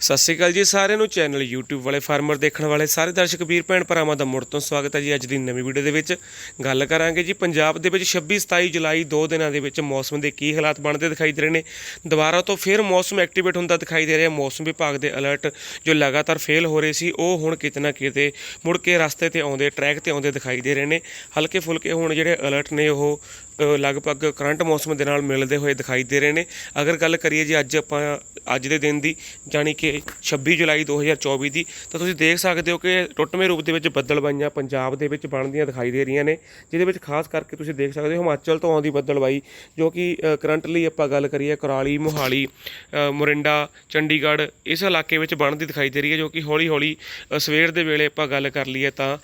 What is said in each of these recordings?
ਸਤਿ ਸ਼੍ਰੀ ਅਕਾਲ ਜੀ ਸਾਰਿਆਂ ਨੂੰ ਚੈਨਲ YouTube ਵਾਲੇ ਫਾਰਮਰ ਦੇਖਣ ਵਾਲੇ, ਸਾਰੇ ਦਰਸ਼ਕ ਵੀਰ ਭੈਣ ਭਰਾਵਾਂ ਦਾ ਮੁੜ ਤੋਂ ਸਵਾਗਤ ਹੈ ਜੀ ਅੱਜ ਦੀ ਨਵੀਂ ਵੀਡੀਓ ਦੇ ਵਿੱਚ। ਗੱਲ ਕਰਾਂਗੇ ਜੀ ਪੰਜਾਬ ਦੇ ਵਿੱਚ 26 27 ਜੁਲਾਈ ਦੋ ਦਿਨਾਂ ਦੇ ਵਿੱਚ ਮੌਸਮ ਦੇ ਕੀ ਹਾਲਾਤ ਬਣਦੇ ਦਿਖਾਈ ਦੇ ਰਹੇ ਨੇ। ਦੁਬਾਰਾ ਤੋਂ ਫਿਰ ਮੌਸਮ ਐਕਟੀਵੇਟ ਹੁੰਦਾ ਦਿਖਾਈ ਦੇ ਰਿਹਾ। ਮੌਸਮ ਵਿਭਾਗ ਦੇ ਅਲਰਟ ਜੋ ਲਗਾਤਾਰ ਫੇਲ ਹੋ ਰਹੇ ਸੀ, ਉਹ ਹੁਣ ਕਿਤੇ ਨਾ ਕਿਤੇ ਮੁੜ ਕੇ ਰਸਤੇ ਤੇ ਆਉਂਦੇ ਟਰੈਕ ਤੇ ਆਉਂਦੇ ਦਿਖਾਈ ਦੇ ਰਹੇ ਨੇ। ਹਲਕੇ ਫੁਲਕੇ ਹੁਣ ਜਿਹੜੇ ਅਲਰਟ ਨੇ, ਉਹ ਲਗਭਗ ਕਰੰਟ ਮੌਸਮ ਦੇ ਨਾਲ ਮਿਲਦੇ ਹੋਏ ਦਿਖਾਈ ਦੇ ਰਹੇ ਨੇ। ਅਗਰ ਗੱਲ ਕਰੀਏ ਜੀ ਅੱਜ ਆਪਾਂ, ਅੱਜ ਦੇ ਦਿਨ ਦੀ, ਜਾਣੀ ਕਿ 26 ਜੁਲਾਈ 2024 ਦੀ। ਤਾਂ ਤੁਸੀਂ ਦੇਖ ਸਕਦੇ ਹੋ ਕਿ ਟੁੱਟਵੇਂ ਰੂਪ ਦੇ ਵਿੱਚ ਬੱਦਲਬਾਈਆਂ ਪੰਜਾਬ ਦੇ ਵਿੱਚ ਬਣਦੀਆਂ ਦਿਖਾਈ ਦੇ ਰਹੀਆਂ ਨੇ ਜਿਹਦੇ ਵਿੱਚ ਖਾਸ ਕਰਕੇ ਤੁਸੀਂ ਦੇਖ ਸਕਦੇ ਹੋ ਹਿਮਾਚਲ ਤੋਂ ਆਉਂਦੀ ਬੱਦਲਬਾਈ ਜੋ ਕਿ ਕਰੰਟਲੀ ਆਪਾਂ ਗੱਲ ਕਰੀਏ ਕੁਰਾਲੀ ਮੋਹਾਲੀ ਅ, ਮੋਰਿੰਡਾ ਚੰਡੀਗੜ੍ਹ ਇਸ ਇਲਾਕੇ ਵਿੱਚ ਬਣਦੀ ਦਿਖਾਈ ਦੇ ਰਹੀ ਹੈ ਜੋ ਕਿ ਹੌਲੀ ਹੌਲੀ ਸਵੇਰ ਦੇ ਵੇਲੇ ਆਪਾਂ ਗੱਲ ਕਰ ਲਈਏ ਤਾਂ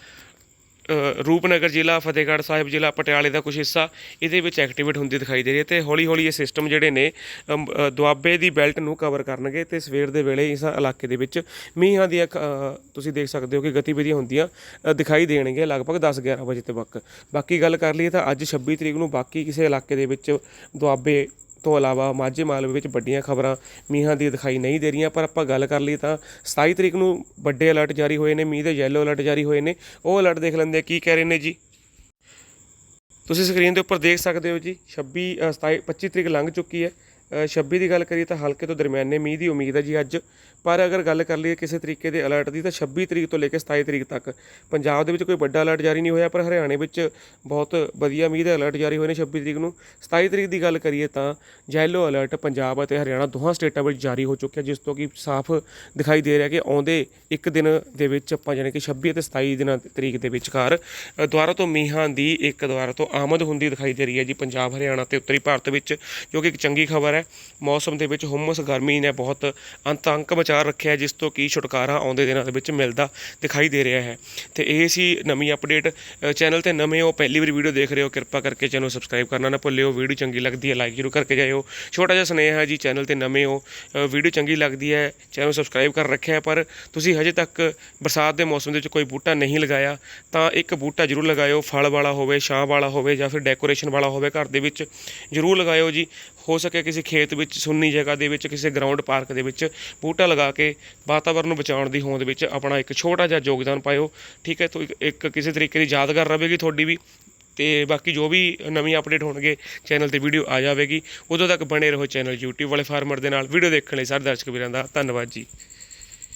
ਰੂਪਨਗਰ ਜ਼ਿਲ੍ਹਾ ਫਤਿਹਗੜ੍ਹ ਸਾਹਿਬ ਜ਼ਿਲ੍ਹਾ ਪਟਿਆਲੇ ਦਾ ਕੁਝ ਹਿੱਸਾ ਇਹਦੇ ਵਿੱਚ ਐਕਟੀਵੇਟ ਹੁੰਦੀ ਦਿਖਾਈ ਦੇ ਰਹੀ ਹੈ ਤੇ ਹੌਲੀ ਹੌਲੀ ਇਹ ਸਿਸਟਮ ਜਿਹੜੇ ਨੇ ਅਮ, ਦੁਆਬੇ ਦੀ ਬੈਲਟ ਨੂੰ ਕਵਰ ਕਰਨਗੇ ਤੇ ਸਵੇਰ ਦੇ ਵੇਲੇ ਇਸ ਇਲਾਕੇ ਦੇ ਵਿੱਚ ਮੀਂਹਾਂ ਦੀਆਂ ਖ- ਤੁਸੀਂ ਦੇਖ ਸਕਦੇ ਹੋ ਕਿ ਗਤੀਵਿਧੀਆਂ ਹੁੰਦੀਆਂ ਦਿਖਾਈ ਦੇਣਗੇ ਲਗਭਗ 10-11 ਵਜੇ ਤੱਕ। ਬਾਕੀ ਗੱਲ ਕਰ ਲਈਏ ਤਾਂ ਅੱਜ 26 ਤਰੀਕ ਨੂੰ ਬਾਕੀ ਕਿਸੇ ਇਲਾਕੇ ਦੇ ਵਿੱਚ ਦੁਆਬੇ ਤੋਂ ਇਲਾਵਾ ਮਾਝੇ ਮਾਲਵੇ ਵਿੱਚ ਵੱਡੀਆਂ ਖਬਰਾਂ ਮੀਂਹਾਂ ਦੀ ਦਿਖਾਈ ਨਹੀਂ ਦੇ ਰਹੀਆਂ ਪਰ ਆਪਾਂ ਗੱਲ ਕਰ ਲਈ ਤਾਂ 27 ਤਰੀਕ ਨੂੰ ਵੱਡੇ ਅਲਰਟ ਜਾਰੀ ਹੋਏ ਨੇ ਮੀਂਹ ਦੇ ਯੈਲੋ ਅਲਰਟ ਜਾਰੀ ਹੋਏ ਨੇ। ਉਹ ਅਲਰਟ ਦੇਖ ਲੈਂਦੇ ਕੀ ਕਹਿ ਰਹੇ ਨੇ ਜੀ। ਤੁਸੀਂ ਸਕਰੀਨ ਦੇ ਉੱਪਰ ਦੇਖ ਸਕਦੇ ਹੋ ਜੀ 26 ਅ, 27 25 ਤਰੀਕ ਲੰਘ ਚੁੱਕੀ ਹੈ। 26 ਦੀ ਗੱਲ ਕਰੀਏ ਤਾਂ ਹਲਕੇ ਤੋਂ ਦਰਮਿਆਨੇ ਮੀਂਹ ਦੀ ਉਮੀਦ ਹੈ ਜੀ ਅੱਜ। ਪਰ ਅਗਰ ਗੱਲ ਕਰ ਲਈਏ ਕਿਸੇ ਤਰੀਕੇ ਦੇ ਅਲਰਟ ਦੀ ਤਾਂ 26 ਤਰੀਕ ਤੋਂ ਲੈ ਕੇ 27 ਤਰੀਕ ਤੱਕ। ਪੰਜਾਬ ਦੇ ਵਿੱਚ ਕੋਈ ਵੱਡਾ ਅਲਰਟ ਜਾਰੀ ਨਹੀਂ ਹੋਇਆ, ਪਰ ਹਰਿਆਣੇ ਵਿੱਚ ਬਹੁਤ ਵਧੀਆ ਮੀਂਹ ਦੇ ਅਲਰਟ ਜਾਰੀ ਹੋਏ ਨੇ 26 ਤਰੀਕ ਨੂੰ। 27 ਤਰੀਕ ਦੀ ਗੱਲ ਕਰੀਏ ਤਾਂ ਯੈਲੋ ਅਲਰਟ ਪੰਜਾਬ ਅਤੇ ਹਰਿਆਣਾ ਦੋਹਾਂ ਸਟੇਟਾਂ ਵਿੱਚ ਜਾਰੀ ਹੋ ਚੁੱਕਿਆ, ਜਿਸ ਤੋਂ ਕਿ ਸਾਫ਼ ਦਿਖਾਈ ਦੇ ਰਿਹਾ ਕਿ ਆਉਂਦੇ ਇੱਕ ਦਿਨ ਦੇ ਵਿੱਚ ਆਪਾਂ ਜਾਣੀ ਕਿ 26 ਅਤੇ 27 ਦਿਨਾਂ ਤਰੀਕ ਦੇ ਵਿਚਕਾਰ ਦੁਆਰਾ ਤੋਂ ਮੀਂਹਾਂ ਦੀ ਇੱਕ ਦੁਆਰਾ ਤੋਂ ਆਮਦ ਹੁੰਦੀ ਦਿਖਾਈ ਦੇ ਰਹੀ ਹੈ ਜੀ ਪੰਜਾਬ, ਹਰਿਆਣਾ ਤੇ ਉੱਤਰੀ ਭਾਰਤ ਵਿੱਚ, ਜੋ ਕਿ ਇੱਕ ਚੰਗੀ ਖਬਰ ਹੈ। ਮੌਸਮ ਦੇ ਵਿੱਚ ਹੁਮਸ, ਗਰਮੀ ਨੇ ਬਹੁਤ ਅੰਤੰਕ ਮਚਾ ਰੱਖਿਆ ਜਿਸ ਤੋਂ ਕਿ ਛੁਟਕਾਰਾ ਆਉਂਦੇ ਦਿਨਾਂ ਦੇ ਵਿੱਚ ਮਿਲਦਾ ਦਿਖਾਈ ਦੇ ਰਿਹਾ ਹੈ। ਤੇ ਇਹ ਸੀ ਨਵੀਂ ਅਪਡੇਟ ਚੈਨਲ ਤੇ ਨਵੇਂ ਹੋ ਪਹਿਲੀ ਵਾਰ ਵੀਡੀਓ ਦੇਖ ਰਹੇ ਹੋ, ਕਿਰਪਾ ਕਰਕੇ ਚੈਨਲ ਸਬਸਕ੍ਰਾਈਬ ਕਰਨਾ ਨਾ ਭੁੱਲਿਓ। ਵੀਡੀਓ ਚੰਗੀ ਲੱਗਦੀ ਹੈ ਲਾਈਕ ਜ਼ਰੂਰ ਕਰਕੇ ਜਾਇਓ। ਛੋਟਾ ਜਿਹਾ ਸੁਨੇਹਾ ਹੈ ਜੀ ਚੈਨਲ ਤੇ ਨਵੇਂ ਹੋ ਵੀਡੀਓ ਚੰਗੀ ਲੱਗਦੀ ਹੈ ਚੈਨਲ ਸਬਸਕ੍ਰਾਈਬ ਕਰ ਰੱਖਿਆ ਪਰ ਤੁਸੀਂ ਹਜੇ ਤੱਕ ਬਰਸਾਤ ਦੇ ਮੌਸਮ ਦੇ ਵਿੱਚ ਕੋਈ ਬੂਟਾ ਨਹੀਂ ਲਗਾਇਆ, ਤਾਂ ਇੱਕ ਬੂਟਾ ਜ਼ਰੂਰ ਲਗਾਇਓ। ਫਲ ਵਾਲਾ ਹੋਵੇ, ਛਾਂ ਵਾਲਾ ਹੋਵੇ ਜਾਂ ਫਿਰ ਡੈਕੋਰੇਸ਼ਨ ਵਾਲਾ ਹੋਵੇ, ਘਰ ਦੇ ਵਿੱਚ ਜ਼ਰੂਰ ਲਗਾਇਓ ਜੀ। ਹੋ ਸਕੇ ਕਿਸੇ ਖੇਤ ਵਿੱਚ, ਸੁੰਨੀ ਜਗ੍ਹਾ ਦੇ ਵਿੱਚ, ਕਿਸੇ ਗਰਾਊਂਡ ਪਾਰਕ ਦੇ ਵਿੱਚ ਬੂਟਾ ਲਗਾ ਕੇ ਵਾਤਾਵਰਨ ਨੂੰ ਬਚਾਉਣ ਦੀ ਹੋਂਦ ਵਿੱਚ ਆਪਣਾ ਇੱਕ ਛੋਟਾ ਜਿਹਾ ਯੋਗਦਾਨ ਪਾਇਓ। ਠੀਕ ਹੈ, ਤੋ ਇੱਕ- ਇੱਕ ਕਿਸੇ ਤਰੀਕੇ ਦੀ ਯਾਦਗਾਰ ਰਹੇਗੀ ਤੁਹਾਡੀ ਵੀ ਤੇ ਬਾਕੀ ਜੋ ਵੀ ਨਵੀਂ ਅਪਡੇਟ ਹੋਣਗੇ ਚੈਨਲ ਤੇ ਵੀਡੀਓ ਆ ਜਾਵੇਗੀ। ਉਦੋਂ ਤੱਕ ਬਣੇ ਰਹੋ ਚੈਨਲ YouTube ਵਾਲੇ ਫਾਰਮਰ ਦੇ ਨਾਲ। ਵੀਡੀਓ ਦੇਖਣ ਲਈ ਸਾਰੇ ਦਰਸ਼ਕ ਵੀਰਾਂ ਦਾ ਧੰਨਵਾਦ ਜੀ।